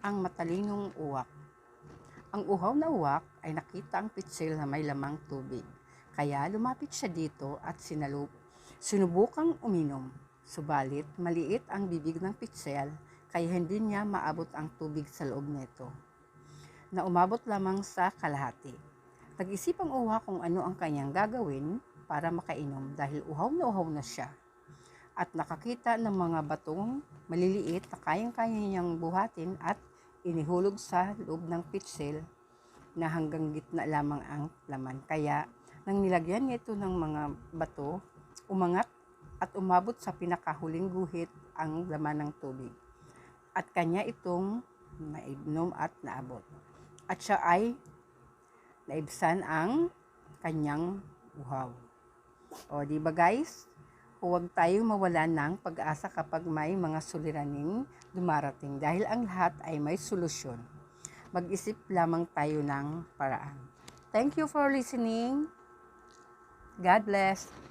ang matalinong uwak. Ang uhaw na uwak ay nakita ang pitsil na may lamang tubig. Kaya lumapit siya dito at sinalub, sinubukang uminom. Subalit maliit ang bibig ng pitsil kaya hindi niya maabot ang tubig sa loob nito. Na umabot lamang sa kalahati. Nag-isip ang uwak kung ano ang kanyang gagawin para makainom dahil uhaw na uhaw na siya at nakakita ng mga batong maliliit na kayang-kaya niyang buhatin at inihulog sa loob ng pitsil na hanggang gitna lamang ang laman. Kaya nang nilagyan niya ito ng mga bato, umangat at umabot sa pinakahuling guhit ang laman ng tubig. At kanya itong nainom at naabot. At siya ay naibsan ang kanyang uhaw. O, di ba guys? Huwag tayong mawalan ng pag-asa kapag may mga suliraning dumarating dahil ang lahat ay may solusyon. Mag-isip lamang tayo ng paraan. Thank you for listening. God bless.